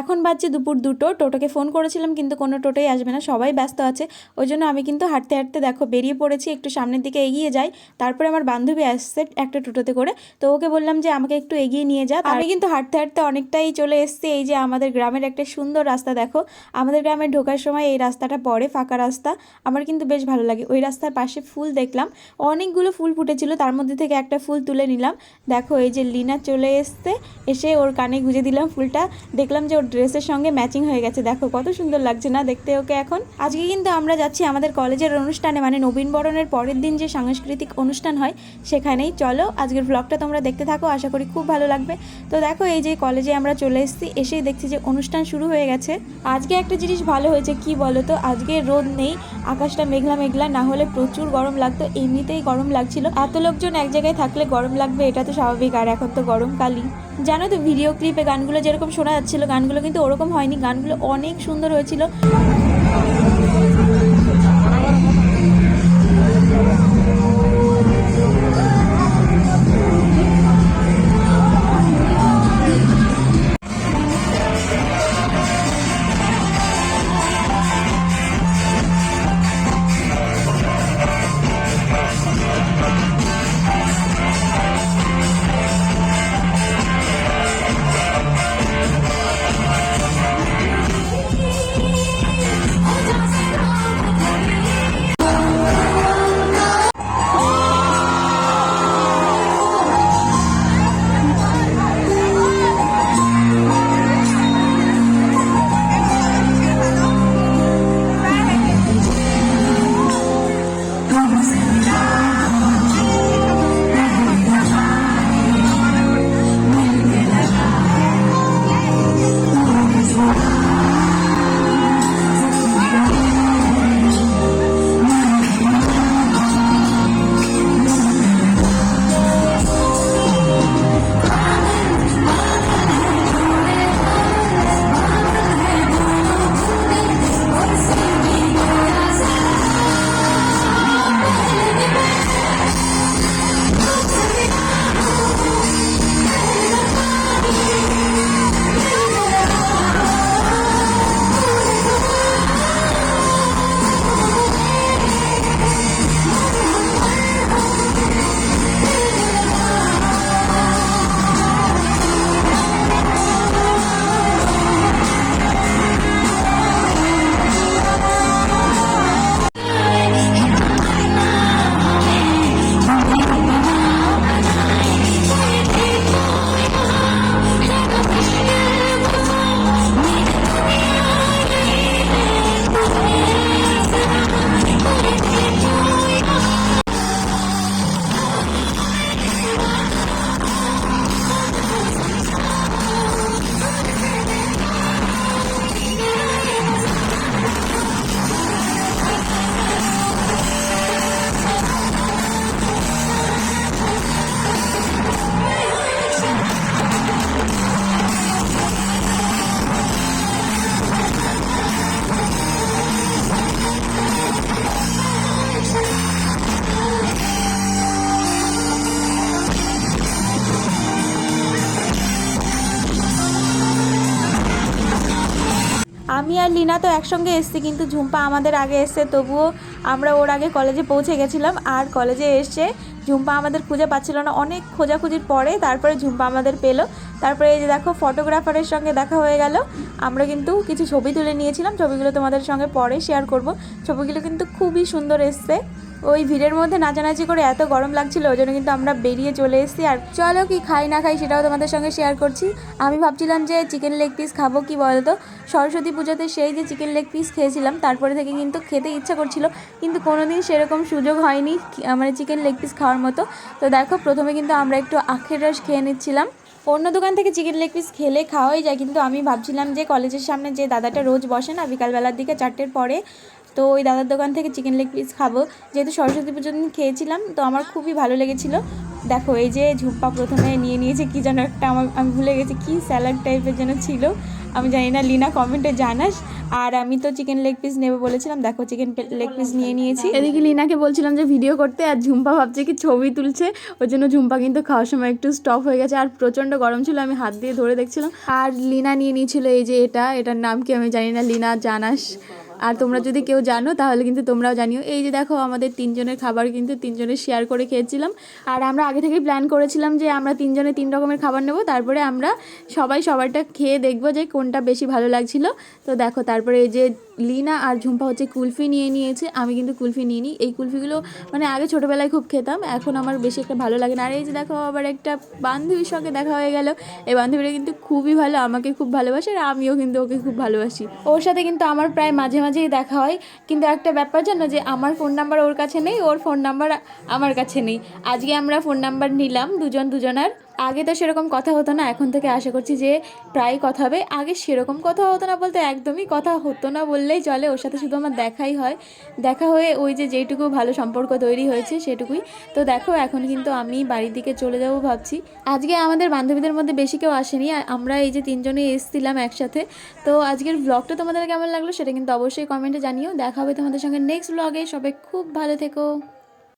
এখন বাজছে দুপুর দুটো, টোটোকে ফোন করেছিলাম কিন্তু কোনো টোটোই আসবে না, সবাই ব্যস্ত আছে। ওই জন্য আমি কিন্তু হাঁটতে হাঁটতে দেখো বেরিয়ে পড়েছি, একটু সামনের দিকে এগিয়ে যাই। তারপরে আমার বান্ধবী আসছে একটা টোটোতে করে, তো ওকে বললাম যে আমাকে একটু এগিয়ে নিয়ে যা। আমি কিন্তু হাঁটতে হাঁটতে অনেকটাই চলে এসেছি, এই যে আমাদের গ্রামের একটা সুন্দর রাস্তা দেখো। আমাদের গ্রামে ঢোকার সময় এই রাস্তাটা পড়ে ফাঁকা রাস্তা, আমার কিন্তু বেশ ভালো লাগে। ওই রাস্তার পাশে ফুল দেখলাম, অনেকগুলো ফুল ফুটেছিল, তার মধ্যে থেকে একটা ফুল তুলে নিলাম। দেখো এই যে লিনা চলে এসছে, এসে ওর কানে গুঁজে দিলাম ফুলটা, দেখলাম যে ওর ড্রেসের সঙ্গে ম্যাচিং হয়ে গেছে। দেখো, কত সুন্দর লাগছে না দেখতে ওকে এখন? আজকে কিন্তু আমরা যাচ্ছি আমাদের কলেজের অনুষ্ঠানে মানে নবীন বরণের পরের দিন যে সাংস্কৃতিক অনুষ্ঠান হয় সেখানেই। চলো, আজকের ব্লগটা তোমরা দেখতে থাকো, আশা করি খুব ভালো লাগবে। তো দেখো, এই যে কলেজে আমরা চলে এসেছি, এসেই দেখছি যে অনুষ্ঠান শুরু হয়ে গেছে। আজকে একটা জিনিস ভালো হয়েছে, কি বলো তো আজকে রোদ নেই, আকাশটা মেঘলা মেঘলা, না হলে প্রচুর গরম লাগতো, এমনিতেই গরম লাগছিল। এত লোকজন এক জায়গায় থাকলে গরম লাগবে, এটা তো স্বাভাবিক, আর এখন তো গরমকালই। জানো তো ভিডিও ক্লিপে গানগুলো যেরকম শোনা যাচ্ছিল, গানগুলো কিন্তু ওরকম হয়নি। গানগুলো অনেক সুন্দর হয়েছিল। লিনা তো একসঙ্গে এসেছি, কিন্তু ঝুম্পা আমাদের আগে এসছে, তবুও আমরা ওর আগে কলেজে পৌঁছে গেছিলাম আর কলেজে এসে ঝুম্পা আমাদের খুঁজে পাচ্ছিল না। অনেক খোঁজাখুঁজির পরে তারপরে ঝুম্পা আমাদের পেল। তারপরে এই যে দেখো ফটোগ্রাফারের সঙ্গে দেখা হয়ে গেল। আমরা কিন্তু কিছু ছবি তুলে নিয়েছিলাম। ছবিগুলো তোমাদের সঙ্গে পরে শেয়ার করব। ছবিগুলো কিন্তু খুবই সুন্দর এসছে। ওই ভিড়ের মধ্যে নাচানাচি করে এত গরম লাগছিল, ওই জন্য কিন্তু আমরা বেরিয়ে চলে এসেছি। আর চলো কি খাই না খাই সেটাও তোমাদের সঙ্গে শেয়ার করছি। আমি ভাবছিলাম যে চিকেন লেগ পিস খাব কি বলতো? সরস্বতী পুজোতে সেই যে চিকেন লেগ পিস খেয়েছিলাম, তারপরে থেকে কিন্তু খেতে ইচ্ছা করছিল। কিন্তু কোনোদিন সেরকম সুযোগ হয়নি মানে চিকেন লেগ পিস খাওয়ার মতো। তো দেখো, প্রথমে কিন্তু আমরা একটু আখের রস খেয়ে নিচ্ছিলাম। অন্য দোকান থেকে চিকেন লেগ পিস খেলে খাওয়াই যায়, কিন্তু আমি ভাবছিলাম যে কলেজের সামনে যে দাদাটা রোজ বসে না, বিকালবেলার দিকে চারটের পরে, তো ওই দাদার দোকান থেকে চিকেন লেগ পিস খাব। যেহেতু সরস্বতী পুজোর দিন খেয়েছিলাম, তো আমার খুবই ভালো লেগেছিলো। দেখো, এই যে ঝুম্পা প্রথমে নিয়ে নিয়েছে, কি যেন একটা আমার, আমি ভুলে গেছি, কী স্যালাড টাইপের যেন ছিল। আমি জানি না, লিনা কমেন্টে জানাস। আর আমি তো চিকেন লেগ পিস নেবে বলেছিলাম। দেখো চিকেন লেগ পিস নিয়ে নিয়েছি। এদিকে লিনাকে বলছিলাম যে ভিডিও করতে, আর ঝুম্পা ভাবছে কি ছবি তুলছে। ওই জন্য ঝুম্পা কিন্তু খাওয়ার সময় একটু স্টপ হয়ে গেছে। আর প্রচণ্ড গরম ছিল, আমি হাত দিয়ে ধরে দেখছিলাম। আর লিনা নিয়ে নিয়েছিল এই যে এটা। এটার নাম কি আমি জানি না, লিনা, জানাস। আর তোমরা যদি কেউ জানো, তাহলে কিন্তু তোমরাও জানিও। এই যে দেখো, আমাদের তিনজনের খাবার কিন্তু তিনজনের শেয়ার করে খেয়েছিলাম। আর আমরা আগে থেকেই প্ল্যান করেছিলাম যে আমরা তিনজনে তিন রকমের খাবার নেব। তারপরে আমরা সবাই সবারটা খেয়ে দেখব যে কোনটা বেশি ভালো লাগছিল। তো দেখো, তারপরে এই যে লিনা আর ঝুম্পা হচ্ছে কুলফি নিয়ে নিয়েছে। আমি কিন্তু কুলফি নিয়ে নিই এই কুলফিগুলো মানে আগে ছোটোবেলায় খুব খেতাম, এখন আমার বেশি একটা ভালো লাগে না। আর এই যে দেখো, আবার একটা বান্ধবীর সঙ্গে দেখা হয়ে গেল। এই বান্ধবীরা কিন্তু খুবই ভালো, আমাকে খুব ভালোবাসে আর আমিও কিন্তু ওকে খুব ভালোবাসি। ওর সাথে কিন্তু আমার প্রায় মাঝে মাঝেই দেখা হয়। কিন্তু একটা ব্যাপার জানো যে, আমার ফোন নাম্বার ওর কাছে নেই, ওর ফোন নাম্বার আমার কাছে নেই। আজকে আমরা ফোন নাম্বার নিলাম, দুজন দুজনার। আগে তো সেরকম কথা হতো না, এখন থেকে আশা করছি যে প্রায় কথা হবে। আগে সেরকম কথা হতো না বলতে একদমই কথা হতো না বললেই চলে, ওর সাথে শুধু আমার দেখাই হয়। দেখা হয়ে ওই যে যেটুকু ভালো সম্পর্ক তৈরি হয়েছে সেটুকুই। তো দেখো, এখন কিন্তু আমি বাড়ির দিকে চলে যাব ভাবছি। আজকে আমাদের বান্ধবীদের মধ্যে বেশি কেউ আসেনি আমরা এই যে তিনজনে এসছিলাম একসাথে। তো আজকের ব্লগটা তোমাদের কেমন লাগল সেটা কিন্তু অবশ্যই কমেন্টে জানিও। দেখা হবে তোমাদের সঙ্গে নেক্সট ব্লগে সবাই খুব ভালো থেকো।